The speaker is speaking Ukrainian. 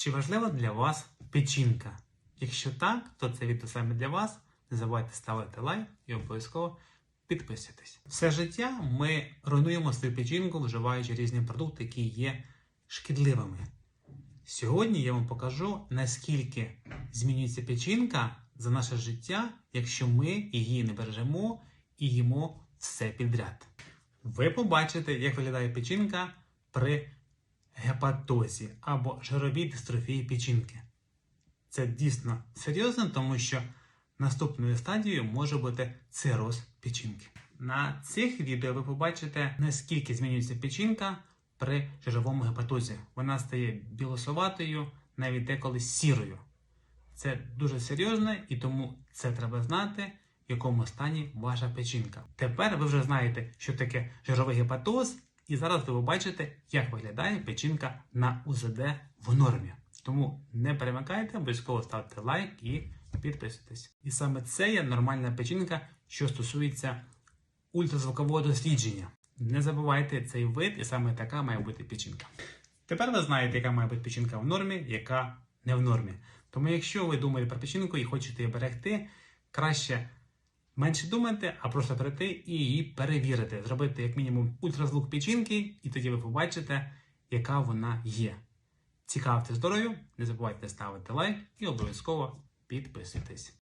Чи важлива для вас печінка? Якщо так, то це відео саме для вас. Не забувайте ставити лайк і обов'язково підписуйтесь. Все життя ми руйнуємо свою печінку, вживаючи різні продукти, які є шкідливими. Сьогодні я вам покажу, наскільки змінюється печінка за наше життя, якщо ми її не бережемо і їмо все підряд. Ви побачите, як виглядає печінка при гепатозі або жировій дистрофії печінки. Це дійсно серйозно, тому що наступною стадією може бути цироз печінки. На цих відео ви побачите, наскільки змінюється печінка при жировому гепатозі. Вона стає білосоватою, навіть деколи сірою. Це дуже серйозно і тому це треба знати, в якому стані ваша печінка. Тепер ви вже знаєте, що таке жировий гепатоз, і зараз ви побачите, як виглядає печінка на УЗД в нормі. Тому не перемикайте, обов'язково ставте лайк і підписуйтесь. І саме це є нормальна печінка, що стосується ультразвукового дослідження. Не забувайте цей вид, і саме така має бути печінка. Тепер ви знаєте, яка має бути печінка в нормі, яка не в нормі. Тому, якщо ви думаєте про печінку і хочете її берегти, краще менше думати, а просто прийти і її перевірити, зробити як мінімум ультразвук печінки, і тоді ви побачите, яка вона є. Цікавте здоров'ю, не забувайте ставити лайк і обов'язково підписуйтесь.